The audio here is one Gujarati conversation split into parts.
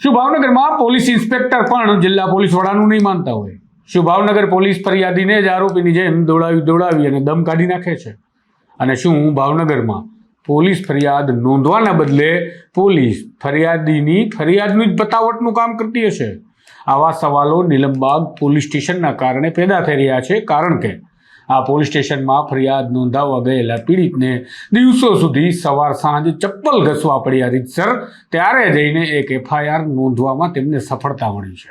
શું ભાવનગરમાં પોલીસ ઇન્સ્પેક્ટર પણ જિલ્લા પોલીસ વડાનું નહીં માનતા હોય. શું ભાવનગર પોલીસ ફરિયાદીને જ આરોપીની જેમ દોડાવી દોડાવી અને દમ કાઢી નાખે છે. અને શું ભાવનગરમાં પોલીસ ફરિયાદ નોંધવાના બદલે પોલીસ ફરિયાદીની ફરિયાદનું જ બતાવટનું કામ કરતી હશે? આવા સવાલો નિલમબાગ પોલીસ સ્ટેશનના કારણે પેદા થઈ રહ્યા છે. કારણ કે આ પોલીસ સ્ટેશનમાં ફરિયાદ નોંધાવવા ગયેલા પીડિતને દિવસો સુધી સવાર સાંજ ચપ્પલ ઘસવા પડ્યા રીતસર ત્યારે જઈને એક એફઆઈઆર નોંધવામાં તેમને સફળતા મળી છે.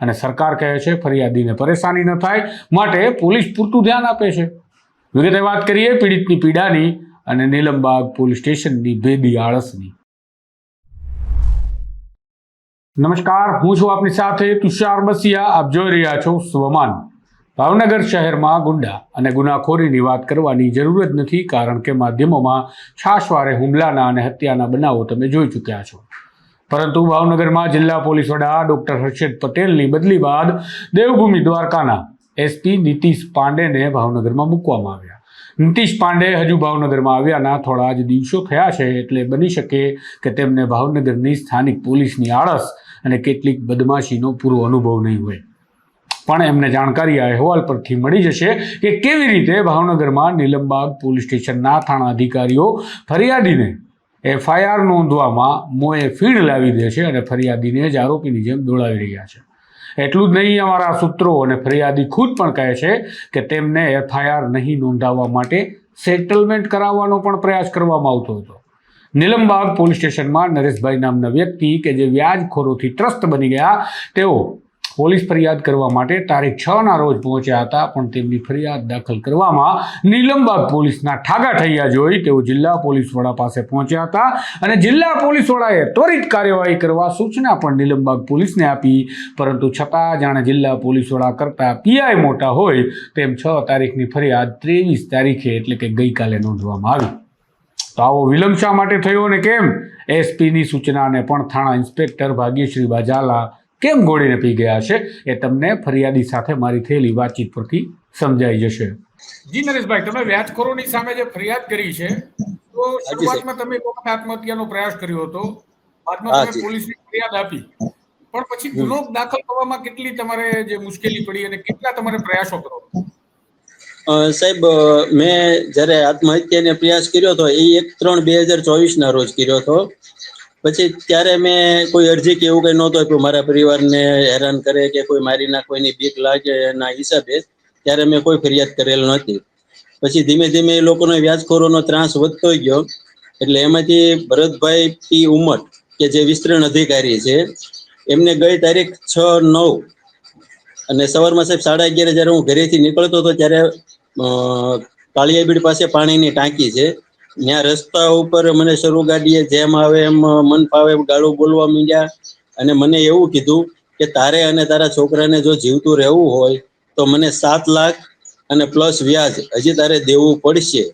અને સરકાર કહે છે, ફરિયાદીને પરેશાની ન થાય, માટે પોલીસ પૂરતું ધ્યાન આપે છે. વિગતે વાત કરીએ, પીડિતની પીડાની અને નીલમબાગ પોલીસ સ્ટેશનની ભેદી આળસની. નમસ્કાર, હું છું આપની સાથે તુષાર બસિયા, આપ જોઈ રહ્યા છો સ્વમાન. ભાવનગર શહેરમાં ગુંડા અને ગુનાખોરીની વાત કરવાની જરૂર જ નથી, કારણ કે માધ્યમોમાં છાશવારે હુમલાના અને હત્યાના બનાવો તમે જોઈ ચૂક્યા છો. પરંતુ ભાવનગરમાં જિલ્લા પોલીસ વડા ડોક્ટર હર્ષદ પટેલની બદલી બાદ દેવભૂમિ દ્વારકાના એસપી નીતિશ પાંડેને ભાવનગરમાં મૂકવામાં આવ્યા. નીતિશ પાંડે હજુ ભાવનગરમાં આવ્યાના થોડા જ દિવસો થયા છે એટલે બની શકે કે તેમને ભાવનગરની સ્થાનિક પોલીસની આળસ અને કેટલીક બદમાશીનો પૂરો અનુભવ નહીં હોય. પણ એમને જાણકારી આ અહેવાલ પરથી મળી જશે કે કેવી રીતે ભાવનગરમાં નીલમબાગ પોલીસ સ્ટેશનના થાણા અધિકારીઓ ફરિયાદીને એફઆઈઆર નોંધવામાં મોએ ફીણ લાવી દે છે અને ફરિયાદીને જ આરોપીની જેમ દોડાવી રહ્યા છે. એટલું જ નહીં, અમારા સૂત્રો અને ફરિયાદી ખુદ પણ કહે છે કે તેમને એફઆઈઆર નહીં નોંધાવવા માટે સેટલમેન્ટ કરાવવાનો પણ પ્રયાસ કરવામાં આવતો હતો. નિલમબાગ પોલીસ સ્ટેશનમાં નરેશભાઈ નામના વ્યક્તિ કે જે વ્યાજખોરોથી ત્રસ્ત બની ગયા, તેઓ પોલીસ ફરિયાદ કરવા માટે તારીખ છ ના રોજ પહોંચ્યા હતા, પણ તેમની ફરિયાદ દાખલ કરવામાં નીલમબાગ પોલીસના ઠાગા ઠૈયા જોઈ તેઓ જિલ્લા પોલીસ વડા પાસે પહોંચ્યા હતા અને જિલ્લા પોલીસ વડાએ ત્વરિત કાર્યવાહી કરવા સૂચના પણ નીલમબાગ પોલીસને આપી, પરંતુ છતાં જાણે જિલ્લા પોલીસ વડા કરતા પીઆઈ મોટા હોય તેમ છ તારીખની ફરિયાદ ત્રેવીસ તારીખે એટલે કે ગઈકાલે નોંધવામાં આવી. તો આવો વિલંબ શા માટે થયો અને કેમ? એસપીની સૂચનાને પણ થાણા ઇન્સ્પેક્ટર ભાગ્યશ્રી બાજાલા કેમ ગોળીને પી ગયા છે એ તમને ફરિયાદી સાથે મારી થયેલી વાતચીત પરથી સમજાઈ જશે. જી નરેશભાઈ તમે વ્યાજખોરોની સામે જે ફરિયાદ કરી છે તો શરૂઆતમાં તમે આત્મહત્યાનો પ્રયાસ કર્યો હતો. બાદમાં તમે પોલીસને ફરિયાદ આપી. પણ પછી ગુનો દાખલ કરવામાં કેટલી તમારે જે મુશ્કેલી પડી અને કેટલા તમારે પ્રયાસો કરો? સાહેબ મેં જ્યારે આત્મહત્યાને પ્રયાસ કર્યો હતો એ એક ત્રણ બે હજાર ચોવીસના રોજ કર્યો હતો. પછી ત્યારે મેં કોઈ અરજી કે એવું કંઈ નહોતું આપ્યું. મારા પરિવારને હેરાન કરે કે કોઈ મારી નાખવાની બીક લાગે એના હિસાબે ત્યારે મેં કોઈ ફરિયાદ કરેલ નહોતી. પછી ધીમે ધીમે એ લોકોનો વ્યાજખોરોનો ત્રાસ વધતો ગયો. એટલે એમાંથી ભરતભાઈ પી ઉમટ કે જે વિસ્તરણ અધિકારી છે, એમને ગઈ તારીખ છ નવ અને સવારમાં સાહેબ સાડા અગિયારે જ્યારે હું ઘરેથી નીકળતો હતો ત્યારે કાળિયાબીડ પાસે પાણીની ટાંકી છે. ત્યાં રસ્તા ઉપર મને શરૂ ગાડીએ જેમ આવે એમ મન ફાવે એમ ગાળું બોલવા માંડ્યા. અને મને એવું કીધું કે તારે અને તારા છોકરાને જો જીવતું રહેવું હોય, તો મને સાત લાખ અને પ્લસ વ્યાજ હજી તારે દેવું પડશે.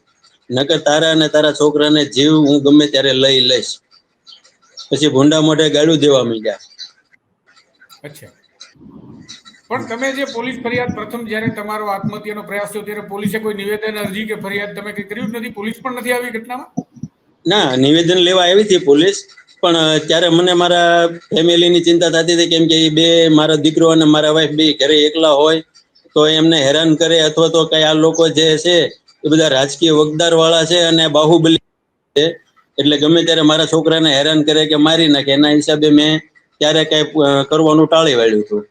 નકર તારા અને તારા છોકરાને જીવ હું ગમે ત્યારે લઈ લઈશ. પછી ભૂંડા મોઢે ગાળું દેવા માંડ્યા. અચ્છા. પણ તમે જે પોલીસ ફરિયાદ પ્રથમ જ્યારે તમારો આત્મહત્યાનો પ્રયાસ થયો ત્યારે પોલીસે કોઈ નિવેદન, અરજી કે ફરિયાદ તમે કઈ કર્યું નથી? પોલીસ પણ નથી આવી ઘટનામાં? ના, નિવેદન લેવા આવી હતી પોલીસ, પણ ત્યારે મને મારા ફેમિલીની ચિંતા થતી હતી કેમ કે એ બે, મારા દીકરો અને મારા વાઈફ બે ઘરે એકલા હોય, તો એમને હેરાન કરે અથવા તો કઈ આ લોકો જે છે, એ બધા રાજકીય વગદાર વાળા છે અને બાહુબલી છે. એટલે ગમે ત્યારે મારા છોકરાને હેરાન કરે કે મારી નાખે, એના હિસાબે મેં ત્યારે કઈ કરવાનું ટાળી વાળ્યું હતું.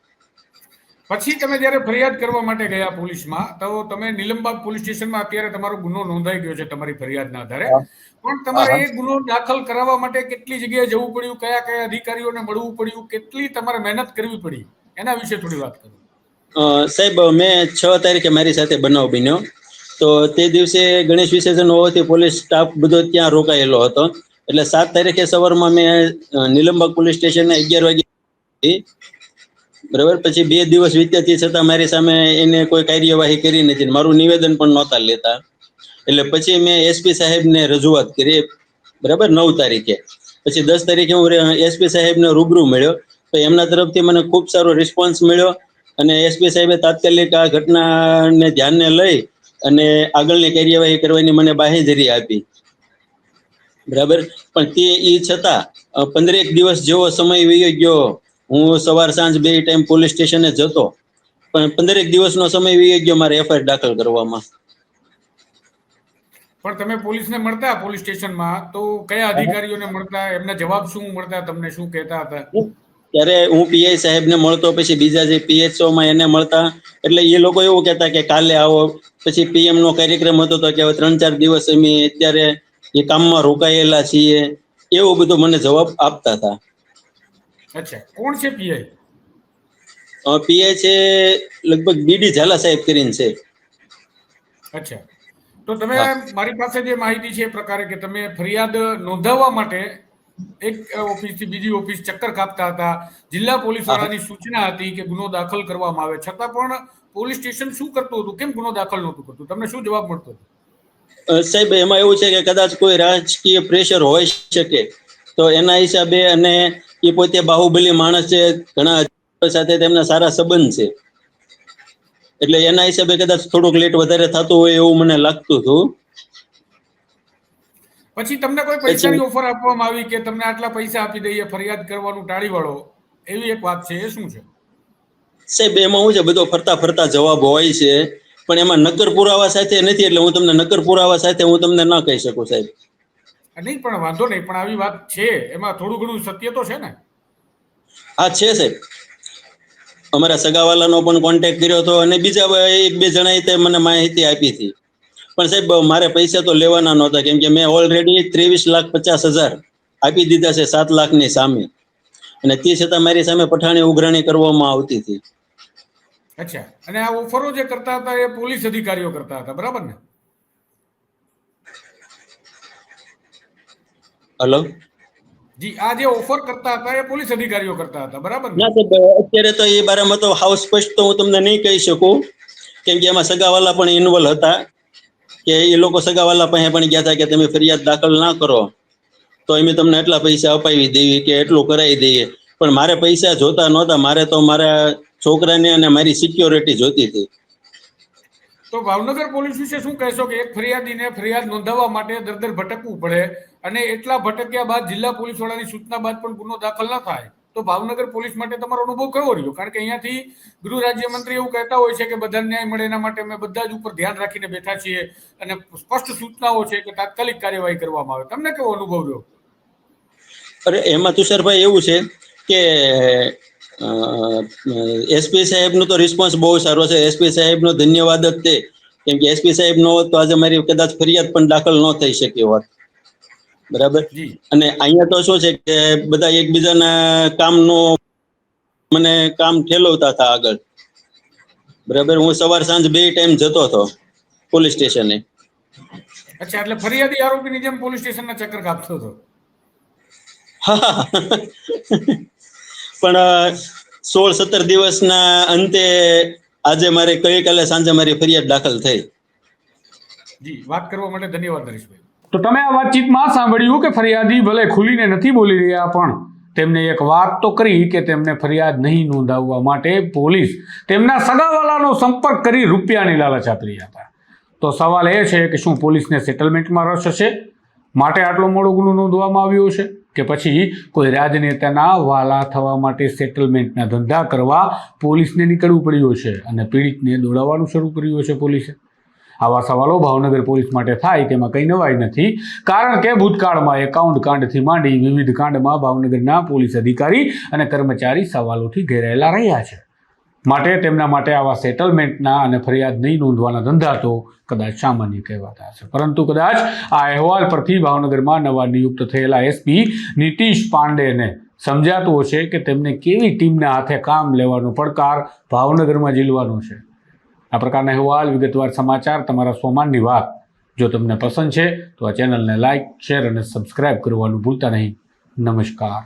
પછી તમે જ્યારે ફરિયાદ કરવા માટે ગયા પોલીસમાં તો તમે નીલમબાગ પોલીસ સ્ટેશનમાં અત્યારે તમારો ગુનો નોંધાઈ ગયો છે તમારી ફરિયાદના આધારે. પણ તમારે એ ગુનો દાખલ કરાવવા માટે કેટલી જગ્યાએ જવું પડ્યું કયા કયા અધિકારીઓને મળવું પડ્યું કેટલી તમારે મહેનત કરવી પડી? એના વિશે થોડી વાત કરો. સાહેબ મેં છ તારીખે મારી સાથે બનાવ બન્યો. તો તે દિવસે ગણેશ વિસર્જન હોવાથી પોલીસ સ્ટાફ બધો ત્યાં રોકાયેલો હતો. એટલે સાત તારીખે સવારમાં મેં અ, નીલમબાગ પોલીસ સ્ટેશને અગિયાર વાગે બરાબર? પછી બે દિવસ વીત્યા તે છતાં મારી સામે એને કોઈ કાર્યવાહી કરી નથી મારું નિવેદન પણ નહોતા લેતા. એટલે પછી મેં એસપી સાહેબને રજૂઆત કરી. બરાબર? નવ તારીખે. પછી દસ તારીખે હું એસપી સાહેબને રૂબરૂ મળ્યો. તો એમના તરફથી મને ખૂબ સારો રિસ્પોન્સ મળ્યો અને એસપી સાહેબે તાત્કાલિક આ ઘટનાને ધ્યાનને લઈ અને આગળની કાર્યવાહી કરવાની મને બાહેંધરી આપી. બરાબર? પણ તે એ છતાં પંદરેક દિવસ જેવો સમય વહી ગયો. હું સવાર સાંજ બે ટાઈમ પોલીસ સ્ટેશને જતો પણ પંદરેક દિવસનો સમય વી ગયો મારે એફઆઈઆર દાખલ કરવામાં. પણ તમે પોલીસને મળતા પોલીસ સ્ટેશનમાં તો કયા અધિકારીઓને મળતા એમના જવાબ શું મળતા તમને શું કહેતા હતા? ત્યારે હું પીઆઈ સાહેબને મળતો પછી બીજા જે પીએચઓ માં એને મળતા એટલે એ લોકો એવું કહેતા કે કાલે આવો પછી પીએમ નો કાર્યક્રમ હતો તો કે હવે ત્રણ ચાર દિવસ અમે અત્યારે એ કામમાં રોકાયેલા છીએ એવું બધું મને જવાબ આપતા હતા. અચ્છા કોણ છે પીઆઈ પીઆઈ છે લગભગ બીડી ઝાલા સાહેબ કરીને છે. અચ્છા. તો તમે મારી પાસે જે માહિતી છે એ પ્રકારે કે તમે ફરિયાદ નોંધાવવા માટે એક ઓફિસથી બીજી ઓફિસ ચક્કર કાપતા હતા. જિલ્લા પોલીસ વાળાની સૂચના હતી કે ગુનો દાખલ કરવામાં આવે. છતાં પણ પોલીસ સ્ટેશન શું કરતું હતું? કેમ ગુનો દાખલ નહોતું કરતું? તમને શું જવાબ મળતો હતો? સાહેબ એમાં એવું છે કે કદાચ કોઈ રાજકીય પ્રેશર હોઈ શકે. તો એના હિસાબે અને એ પોતે બાહુબલી માણસ છે ઘણા સાથે તેમના સારા સંબંધ છે. એટલે એના હિસાબે કદાચ થોડુંક લેટ વધારે થતું હોય એવું મને લાગતું હતું. પછી તમને કોઈ પૈસાની ઓફર આપવામાં આવી કે તમને આટલા પૈસા આપી દઈએ ફરિયાદ કરવાનું ટાળી વાળો એવી એક વાત છે એ શું છે? સાહેબ એમાં શું છે બધો ફરતા ફરતા જવાબ હોય છે પણ એમાં નક્કર પુરાવા સાથે નથી એટલે હું તમને નક્કર પુરાવા સાથે હું તમને ના કહી શકું સાહેબ. નહીં પણ વાંધો નહીં પણ આવી વાત છે. એમાં થોડું ઘણું સત્ય તો છે ને? હા છે સાહેબ. અમારા સગાવાલાનો પણ કોન્ટેક્ટ કર્યો હતો અને બીજા એક બે જણાએ તે મને માહિતી આપી હતી. પણ સાહેબ મારે પૈસા તો લેવાના નહોતા કેમ કે મેં ઓલરેડી ત્રેવીસ લાખ પચાસ હજાર આપી દીધા છે સાત લાખની સામે. અને તે છતાં મારી સામે પઠાણી ઉઘરાણી કરવામાં આવતી હતી. અચ્છા. અને આ ઓફરો જે કરતા હતા એ પોલીસ અધિકારીઓ કરતા હતા બરાબર ને? હલો? જી આ જે ઓફર કરતા હતા એ પોલીસ અધિકારીઓ કરતા હતા બરાબર ના? અત્યારે તો એ બારામાં તો હાવ સ્પષ્ટ તો હું તમને નહીં કહી શકું કેમ કે એમાં સગાવાલા પણ ઇન્વોલ્વ હતા કે એ લોકો સગાવાલા પાસે પણ ગયા હતા કે તમે ફરિયાદ દાખલ ના કરો તો અમે તમને એટલા પૈસા અપાવી દઈએ કે એટલું કરાવી દઈએ. પણ મારે પૈસા જોતા નહોતા મારે તો મારા છોકરાને અને મારી સિક્યોરિટી જોતી હતી. તો ભાવનગર પોલીસ વિશે શું કહેશો કે એક ફરિયાદીને ફરિયાદ નોંધાવવા માટે દર દર ભટકવું પડે અને એટલા ભટક્યા બાદ જિલ્લા પોલીસ વડાની સૂચના બાદ પણ ગુનો દાખલ ન થાય, તો ભાવનગર પોલીસ માટે તમારો અનુભવ કેવો રહ્યો? કારણ કે અહીંયાથી ગૃહ રાજ્યમંત્રી એવું કહેતા હોય છે કે બધા ન્યાય મળે એના માટે અમે બધા જ ઉપર ધ્યાન રાખીને બેઠા છીએ અને સ્પષ્ટ સૂચનાઓ છે કે તાત્કાલિક કાર્યવાહી કરવામાં આવે. તમને કેવો અનુભવ રહ્યો? અરે એમાં તુષારભાઈ એવું છે કે એસપી સાહેબનો તો રિસ્પોન્સ બહુ સારો છે. એસપી સાહેબનો ધન્યવાદ જ તે કેમ કે એસપી સાહેબ નો હોત તો આજે મારી કદાચ ફરિયાદ પણ દાખલ ન થઈ શકી હોત. બરાબર? અને અહીંયા તો શું છે કે બધા એકબીજાના કામનો મને કામ ઠેલવતા હતા આગળ. બરાબર? હું સવાર સાંજ બે ટાઈમ જતો હતો પોલીસ સ્ટેશને. અચ્છા એટલે ફરિયાદી આરોપીની જેમ પોલીસ સ્ટેશનના ચક્કર કાપતો હતો. હા. પણ સોળ સત્તર દિવસના અંતે આજે મારે ગઈકાલે સાંજે મારી ફરિયાદ દાખલ થઈ. જી વાત કરવા માટે ધન્યવાદ હરીશભાઈ તો તમે આ વાતચીતમાં સાંભળ્યું કે ફરિયાદી ભલે ખુલીને નથી બોલી રહ્યા પણ તેમને એક વાત તો કરી કે તેમને ફરિયાદ નહીં નોંધાવવા માટે પોલીસ તેમના સગાવાલાનો સંપર્ક કરી રૂપિયાની લાલચ આપી રહ્યા હતા. તો સવાલ એ છે કે શું પોલીસને સેટલમેન્ટમાં રસ હશે? માટે આટલો મોડો ગુનો નોંધવામાં આવ્યો છે? કે પછી કોઈ રાજનેતાના વાલા થવા માટે સેટલમેન્ટના ધંધા કરવા પોલીસને નીકળવું પડ્યું છે અને પીડિતને દોડાવવાનું શરૂ કર્યું છે પોલીસે. આવા સવાલો ભાવનગર પોલીસ માટે થાય તેમાં કંઈ નવાઈ નથી. કારણ કે ભૂતકાળમાં એકાઉન્ટ કાંડથી માંડી વિવિધ કાંડમાં ભાવનગરના પોલીસ અધિકારી અને કર્મચારી સવાલોથી ઘેરાયેલા રહ્યા છે. માટે તેમના માટે આવા સેટલમેન્ટના અને ફરિયાદ નહીં નોંધવાના ધંધા તો કદાચ સામાન્ય કહેવાતા હશે. પરંતુ કદાચ આ અહેવાલ પરથી ભાવનગરમાં નવા નિયુક્ત થયેલા એસપી નીતિશ પાંડેને સમજાતું હશે કે તેમને કેવી ટીમના હાથે કામ લેવાનો પડકાર ભાવનગરમાં ઝીલવાનો છે. આ પ્રકારના અહેવાલ, વિગતવાર સમાચાર, તમારા સોમાનની વાત જો તમને પસંદ છે તો આ ચેનલને લાઇક શેર અને સબસ્ક્રાઇબ કરવાનું ભૂલતા નહીં. નમસ્કાર.